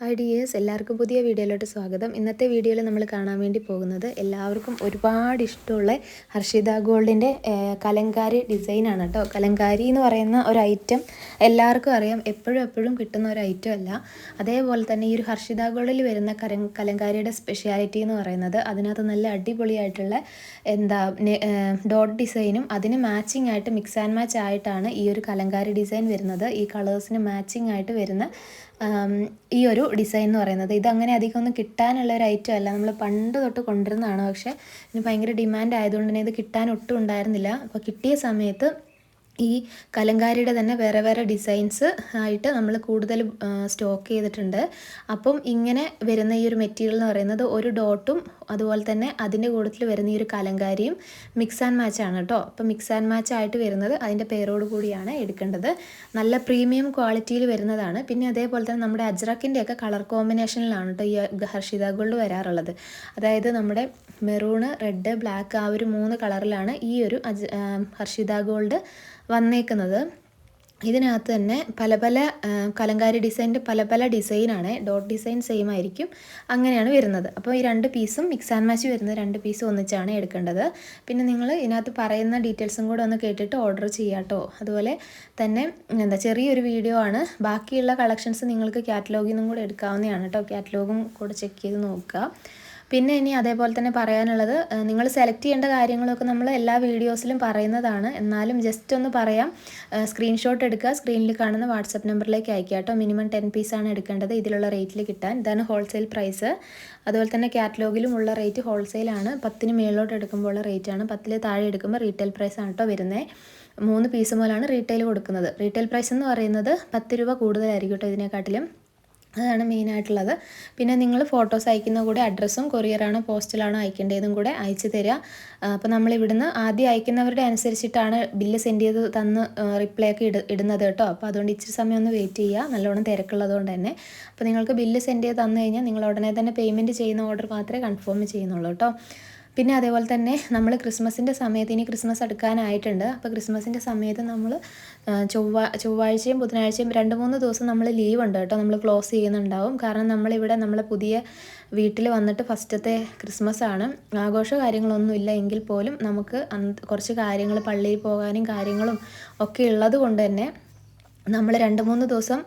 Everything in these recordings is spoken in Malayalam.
ഹായ് ഡിയേഴ്സ് എല്ലാവർക്കും പുതിയ വീഡിയോയിലോട്ട് സ്വാഗതം. ഇന്നത്തെ വീഡിയോയിൽ നമ്മൾ കാണാൻ വേണ്ടി പോകുന്നത് എല്ലാവർക്കും ഒരുപാട് ഇഷ്ടമുള്ള ഹർഷിത ഗോൾഡിന്റെ കലങ്കാരി ഡിസൈനാണ് കേട്ടോ. കലങ്കാരി എന്ന് പറയുന്ന ഒരു ഐറ്റം എല്ലാവർക്കും അറിയാം. എപ്പോഴും എപ്പോഴും കിട്ടുന്ന ഒരു ഐറ്റം അല്ല. അതേപോലെ തന്നെ ഈ ഒരു ഹർഷിത ഗോൾഡിൽ വരുന്ന കര കലങ്കാരിയുടെ സ്പെഷ്യാലിറ്റി എന്ന് പറയുന്നത് അതിനകത്ത് നല്ല അടിപൊളിയായിട്ടുള്ള എന്താ ഡോട്ട് ഡിസൈനും അതിന് മാച്ചിങ് ആയിട്ട് മിക്സ് ആൻഡ് മാച്ച് ആയിട്ടാണ് ഈ ഒരു കലങ്കാരി ഡിസൈൻ വരുന്നത്. ഈ കളേഴ്സിന് മാച്ചിങ് ആയിട്ട് വരുന്ന ഈ ഒരു ഡിസൈൻ എന്ന് പറയുന്നത്. ഇതങ്ങനെ അധികം ഒന്നും കിട്ടാനുള്ള ഒരു ഐറ്റം അല്ല. നമ്മൾ പണ്ട് തൊട്ട് കൊണ്ടുവരുന്നതാണ്. പക്ഷേ ഇതിന് ഭയങ്കര ഡിമാൻഡ് ആയതുകൊണ്ട് തന്നെ ഇത് കിട്ടാൻ ഒട്ടും ഉണ്ടായിരുന്നില്ല. അപ്പോൾ കിട്ടിയ സമയത്ത് ഈ കലങ്കാരിയുടെ തന്നെ വേറെ വേറെ ഡിസൈൻസ് ആയിട്ട് നമ്മൾ കൂടുതൽ സ്റ്റോക്ക് ചെയ്തിട്ടുണ്ട്. അപ്പം ഇങ്ങനെ വരുന്ന ഈ ഒരു മെറ്റീരിയൽ എന്ന് പറയുന്നത് ഒരു ഡോട്ടും അതുപോലെ തന്നെ അതിന്റെ കൂട്ടത്തിൽ വരുന്ന ഈ ഒരു കലങ്കാരിയും മിക്സ് ആൻഡ് മാച്ച് ആണ് കേട്ടോ. അപ്പോൾ മിക്സ് ആൻഡ് മാച്ച് ആയിട്ട് വരുന്നത് അതിന്റെ പേരോട് കൂടിയാണ് എടുക്കേണ്ടത്. നല്ല പ്രീമിയം ക്വാളിറ്റിയിൽ വരുന്നതാണ്. പിന്നെ അതേപോലെ തന്നെ നമ്മുടെ അജ്രക്കിന്റെ ഒക്കെ കളർ കോമ്പിനേഷനിലാണ് കേട്ടോ ഈ ഹർഷിത ഗോൾഡ് വരാറുള്ളത്. അതായത് നമ്മുടെ മെറൂണ് റെഡ് ബ്ലാക്ക് ആ ഒരു മൂന്ന് കളറിലാണ് ഈ ഒരു ഹർഷിത ഗോൾഡ് വന്നേക്കുന്നത്. ഇതിനകത്ത് തന്നെ പല പല കലങ്കാരി ഡിസൈന്റെ പല പല ഡിസൈനാണ്. ഡോട്ട് ഡിസൈൻ സെയിം ആയിരിക്കും. അങ്ങനെയാണ് വരുന്നത്. അപ്പോൾ ഈ രണ്ട് പീസും മിക്സ് ആൻഡ് മാച്ച് വരുന്ന രണ്ട് പീസും ഒന്നിച്ചാണ് എടുക്കേണ്ടത്. പിന്നെ നിങ്ങൾ ഇതിനകത്ത് പറയുന്ന ഡീറ്റെയിൽസും കൂടെ ഒന്ന് കേട്ടിട്ട് ഓർഡർ ചെയ്യാട്ടോ അതുപോലെ തന്നെ എന്താ ചെറിയൊരു വീഡിയോ ആണ്. ബാക്കിയുള്ള കളക്ഷൻസ് നിങ്ങൾക്ക് കാറ്റലോഗിൽ നിന്നും കൂടെ എടുക്കാവുന്നതാണ് കേട്ടോ കാറ്റലോഗും കൂടെ ചെക്ക് ചെയ്ത് നോക്കുക. പിന്നെ ഇനി അതേപോലെ തന്നെ പറയാനുള്ളത് നിങ്ങൾ സെലക്ട് ചെയ്യേണ്ട കാര്യങ്ങളൊക്കെ നമ്മൾ എല്ലാ വീഡിയോസിലും പറയുന്നതാണ്. എന്നാലും ജസ്റ്റ് ഒന്ന് പറയാം. സ്ക്രീൻഷോട്ട് എടുക്കുക. സ്ക്രീനിൽ കാണുന്ന വാട്സപ്പ് നമ്പറിലേക്ക് അയക്കുക കേട്ടോ. മിനിമം ടെൻ പീസാണ് എടുക്കേണ്ടത്. ഇതിലുള്ള റേറ്റിൽ കിട്ടാൻ. ഇതാണ് ഹോൾസെയിൽ പ്രൈസ് അതുപോലെ തന്നെ കാറ്റലോഗിലും ഉള്ള റേറ്റ് ഹോൾസെയിലാണ് പത്തിന് മേളിലോട്ട് എടുക്കുമ്പോൾ ഉള്ള റേറ്റാണ് പത്തിൽ താഴെ എടുക്കുമ്പോൾ റീറ്റെയിൽ പ്രൈസ് ആണ് കേട്ടോ വരുന്നത് മൂന്ന് പീസ് മുതലാണ് റീറ്റെയിൽ കൊടുക്കുന്നത്. റീറ്റെയിൽ പ്രൈസ് എന്ന് പറയുന്നത് പത്ത് രൂപ കൂടുതലായിരിക്കും കേട്ടോ ഇതിനെക്കാട്ടിലും. അതാണ് മെയിനായിട്ടുള്ളത്. പിന്നെ നിങ്ങൾ ഫോട്ടോസ് അയക്കുന്ന കൂടെ അഡ്രസ്സും കൊറിയറാണോ പോസ്റ്റലാണോ അയക്കേണ്ടതും കൂടെ അയച്ചു തരിക അപ്പോൾ നമ്മൾ ഇവിടുന്ന് ആദ്യം അയക്കുന്നവരുടെ അനുസരിച്ചിട്ടാണ് ബില്ല് സെൻഡ് ചെയ്ത് തന്ന് റിപ്ലൈ ഒക്കെ ഇട ഇടുന്നത് കേട്ടോ. അപ്പോൾ അതുകൊണ്ട് ഇച്ചിരി സമയം ഒന്ന് വെയിറ്റ് ചെയ്യുക. നല്ലോണം തിരക്കുള്ളത് കൊണ്ട് തന്നെ. അപ്പോൾ നിങ്ങൾക്ക് ബില്ല് സെൻഡ് ചെയ്ത് തന്നു കഴിഞ്ഞാൽ നിങ്ങൾ ഉടനെ തന്നെ പേയ്മെന്റ് ചെയ്യുന്ന ഓർഡർ മാത്രമേ കൺഫേം ചെയ്യുന്നുള്ളൂ കേട്ടോ. പിന്നെ അതേപോലെ തന്നെ നമ്മൾ ക്രിസ്മസിന്റെ സമയത്ത് ഇനി ക്രിസ്മസ് അടുക്കാനായിട്ടുണ്ട്. അപ്പോൾ ക്രിസ്മസിന്റെ സമയത്ത് നമ്മൾ ചൊവ്വ ചൊവ്വാഴ്ചയും ബുധനാഴ്ചയും രണ്ട് മൂന്ന് ദിവസം നമ്മൾ ലീവ് ഉണ്ട് കേട്ടോ. നമ്മൾ ക്ലോസ് ചെയ്യുന്നുണ്ടാവും. കാരണം നമ്മളിവിടെ നമ്മളെ പുതിയ വീട്ടിൽ വന്നിട്ട് ഫസ്റ്റത്തെ ക്രിസ്മസ് ആണ്. ആഘോഷ കാര്യങ്ങളൊന്നും ഇല്ല എങ്കിൽ പോലും നമുക്ക് കുറച്ച് കാര്യങ്ങൾ പള്ളിയിൽ പോകാനും കാര്യങ്ങളും ഒക്കെ ഉള്ളത് കൊണ്ട് തന്നെ നമ്മൾ രണ്ട് മൂന്ന് ദിവസം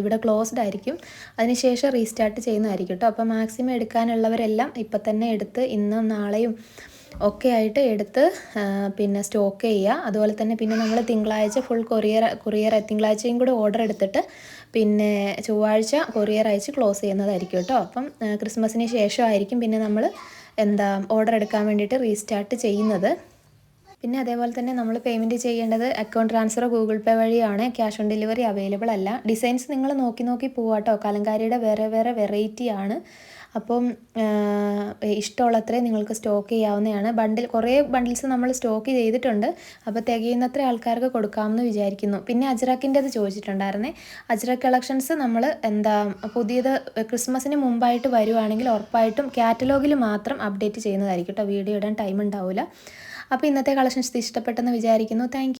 ഇവിടെ ക്ലോസ്ഡ് ആയിരിക്കും. അതിനുശേഷം റീസ്റ്റാർട്ട് ചെയ്യുന്നതായിരിക്കും കേട്ടോ. അപ്പോൾ മാക്സിമം എടുക്കാനുള്ളവരെല്ലാം ഇപ്പം തന്നെ എടുത്ത് ഇന്നും നാളെയും ഒക്കെ ആയിട്ട് എടുത്ത് പിന്നെ സ്റ്റോക്ക് ചെയ്യുക. അതുപോലെ തന്നെ പിന്നെ നമ്മൾ തിങ്കളാഴ്ച ഫുൾ കൊറിയർ കൊറിയർ തിങ്കളാഴ്ചയും കൂടെ ഓർഡർ എടുത്തിട്ട് പിന്നെ ചൊവ്വാഴ്ച കൊറിയർ അയച്ച് ക്ലോസ് ചെയ്യുന്നതായിരിക്കും കേട്ടോ. അപ്പം ക്രിസ്മസിന് ശേഷമായിരിക്കും പിന്നെ നമ്മൾ എന്താ ഓർഡർ എടുക്കാൻ വേണ്ടിയിട്ട് റീസ്റ്റാർട്ട് ചെയ്യുന്നത്. പിന്നെ അതേപോലെ തന്നെ നമ്മൾ പേയ്മെന്റ് ചെയ്യേണ്ടത് അക്കൗണ്ട് ട്രാൻസ്ഫർ ഗൂഗിൾ പേ വഴിയാണ്. ക്യാഷ് ഓൺ ഡെലിവറി അവൈലബിൾ അല്ല. ഡിസൈൻസ് നിങ്ങൾ നോക്കി നോക്കി പോവാട്ടോ. കലങ്കാരിയുടെ വേറെ വേറെ വെറൈറ്റി ആണ്. അപ്പം ഇഷ്ടമുള്ളത്രേ നിങ്ങൾക്ക് സ്റ്റോക്ക് ചെയ്യാവുന്നതാണ്. ബണ്ടിൽ കുറേ ബണ്ടിൽസ് നമ്മൾ സ്റ്റോക്ക് ചെയ്തിട്ടുണ്ട്. അപ്പോൾ തികയുന്നത്ര ആൾക്കാർക്ക് കൊടുക്കാമെന്ന് വിചാരിക്കുന്നു. പിന്നെ അജ്രാക്കിന്റെ അത് ചോദിച്ചിട്ടുണ്ടായിരുന്നേ. അജ്രക് കളക്ഷൻസ് നമ്മൾ എന്താ പുതിയത് ക്രിസ്മസിന് മുമ്പായിട്ട് വരുവാണെങ്കിൽ ഉറപ്പായിട്ടും കാറ്റലോഗിൽ മാത്രം അപ്ഡേറ്റ് ചെയ്യുന്നതായിരിക്കും കേട്ടോ. വീഡിയോ ഇടാൻ ടൈം ഉണ്ടാവില്ല അപ്പോൾ ഇന്നത്തെ കളക്ഷൻസ് ഇഷ്ടപ്പെട്ടെന്ന് വിചാരിക്കുന്നു. താങ്ക്